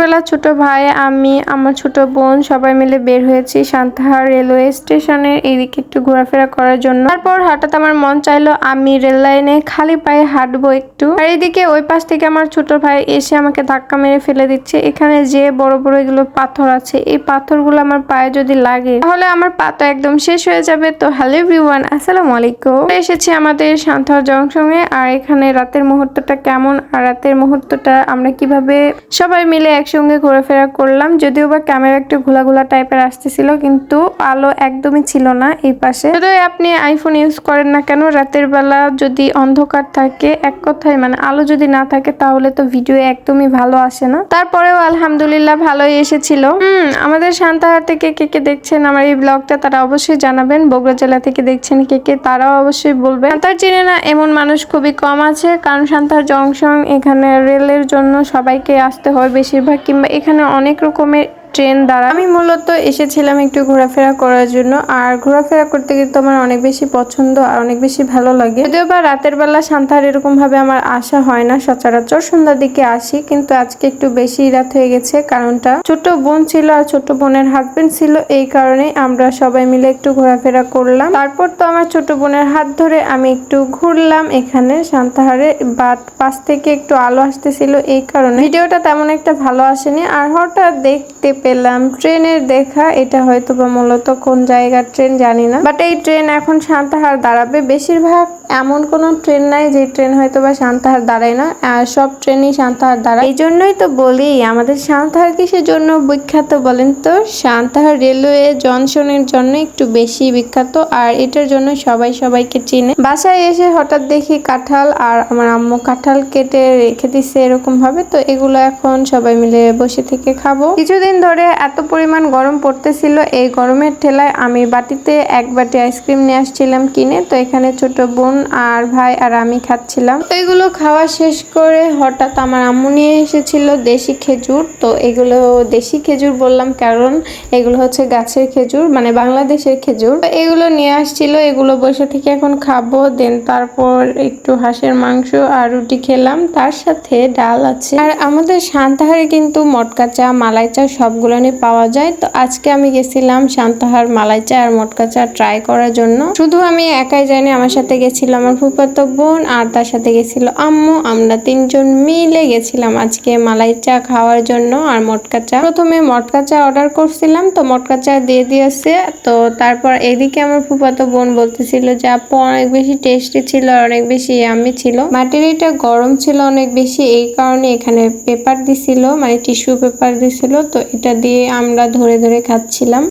বেলা ছোট ভাই, আমি, আমার ছোট বোন সবাই মিলে বের হয়েছি সান্তাহার রেলওয়ে স্টেশনের এদিকে একটু ঘোরাফেরা করার জন্য। তারপর হঠাৎ আমার মন চাইলো আমি রেল লাইনে খালি পায়ে হাঁটবো একটু। আর এইদিকে ওই পাশ থেকে আমার ছোট ভাই এসে আমাকে ধাক্কা মেরে ফেলে দিচ্ছে। এখানে যে বড় বড় এগুলো পাথর আছে, এই পাথরগুলো আমার পায়ে যদি লাগে, তাহলে আমার পা তো একদম শেষ হয়ে যাবে। তো হ্যালো এভরিওয়ান, আসসালামু আলাইকুম। এসেছি আমাদের সান্তাহার জংশনে। আর এখানে রাতের মুহূর্তটা কেমন? আর রাতের মুহূর্তটা আমরা কীভাবে সবাই মিলে একসঙ্গে ঘোরাফেরা করলাম, যদিও বা ক্যামেরা একটু ঘোলা ঘোলা টাইপের আসতেছিল, কিন্তু আলো একদমই ছিল না এই পাশে। যদিও আপনি আইফোন ইউজ করেন না কেন, রাতের বেলা যদি অন্ধকার থাকে, এক কথায় মানে আলো যদি না থাকে, তাহলে তো ভিডিও একদমই ভালো আসে না। তারপরেও আলহামদুলিল্লাহ ভালোই এসেছিল। হুম, আমাদের সান্তাহার থেকে কে কে দেখছেন আমার এই ব্লগটা তারা অবশ্যই জানাবেন। বগুড়া জেলা থেকে দেখছেন কে কে, তারাও অবশ্যই বলবেন। সান্তাহার চিনে না, এমন মানুষ খুবই কম আছে, কারণ সান্তাহার জংশন এখানে রেলের জন্য সবাইকে আসতে হয় বেশিরভাগ কিংবা এখানে অনেক রকমের ট্রেন দ্বারা আমি মূলত এসেছিলাম একটু ঘোরাফেরা করার জন্য, আর ঘোরাফেরা করতে কিন্তু আমার অনেক বেশি পছন্দ আর অনেক বেশি ভালো লাগে। যদিও বা রাতের বেলা সান্তাহার এরকম ভাবে আমার আসা হয় না, সচরাচর সন্ধ্যার দিকে আসি, কিন্তু আজকে একটু বেশি রাত হয়ে গেছে, কারণটা ছোট বোন ছিল আর ছোট বোনের হাজবেন্ড ছিল, এই কারণে আমরা সবাই মিলে একটু ঘোরাফেরা করলাম। তারপর তো আমার ছোট বোনের হাত ধরে আমি একটু ঘুরলাম এখানে সান্তাহারে বাট পাশ থেকে একটু আলো আসতেছিল, এই কারণে। ভিডিওটা তেমন একটা ভালো আসেনি, আর হঠাৎ দেখতে পেলাম। ট্রেনের দেখা, এটা হয়তো বা মূলত কোন জায়গার ট্রেন জানি না। বাট এই ট্রেন এখন সান্তাহার দাঁড়াবে। বেশিরভাগ এমন কোন ট্রেন নাই যে ট্রেন হয়তো বা সান্তাহার দাঁড়ায় না, আর সব ট্রেনই সান্তাহার দাঁড়ায়। এই জন্যই তো বলি, আমাদের সান্তাহার কিসের জন্য বিখ্যাত বলেন তো? সান্তাহার রেলওয়ে জংশনের জন্য একটু বেশি বিখ্যাত, আর এটার জন্য সবাই সবাইকে চিনে। বাসায় এসে হঠাৎ দেখি কাঁঠাল, আর আমার আম্মু কাঁঠাল কেটে রেখে দিচ্ছে এরকম ভাবে তো এগুলো এখন সবাই মিলে বসে থেকে খাব। কিছুদিন ধরে এত পরিমাণ গরম পড়তেছিল, এই গরমের ঠেলায় আমি বাটিতে এক বাটি আইসক্রিম নিয়ে আসছিলাম কিনে, তো এখানে ছোট বোন আর ভাই আর আমি খাচ্ছিলাম। তো এগুলো খাওয়া শেষ করে হঠাৎ আমার আম্মু নিয়ে এসেছিল দেশি খেজুর। তো এগুলো দেশি খেজুর বললাম কারণ এগুলো হচ্ছে গাছের খেজুর মানে বাংলাদেশের খেজুর। তো এগুলো নিয়ে আসছিল, এগুলো বসে থেকে এখন খাব। দেন তারপর একটু হাঁসের মাংস আর রুটি খেলাম। তার সাথে ডাল আছে। আর আমাদের সান্তাহারে কিন্তু মটকা চা, মালাই চা সবগুলো নিয়ে পাওয়া যায়। তো আজকে আমি গেছিলাম সান্তাহার মালাই চা আর মটকা চা ট্রাই করার জন্য। শুধু আমি একাই যাইনি, আমার সাথে গেছিল আমার ফুফাতো বোন, আর তার সাথে গেছিল আম্মু। আমরা তিনজন মিলে গেছিলাম আজকে মালাই চা খাওয়ার জন্য আর মটকা চা। প্রথমে মটকা চা অর্ডার করছিলাম, তো মটকা চা দিয়ে দিয়েছে। তো তারপর এদিকে আমার ফুফাতো বোন বলতেছিল যে, আপু, অনেক বেশি টেস্টি ছিল আর অনেক বেশি ইয়ামি ছিল। মাটির এটা গরম ছিল অনেক বেশি, এই কারণে এখানে পেপার দিছিল মানে টিস্যু পেপার দিছিল, তো এটা দিয়ে আমরা ধরে ধরে খাচ্ছিলাম।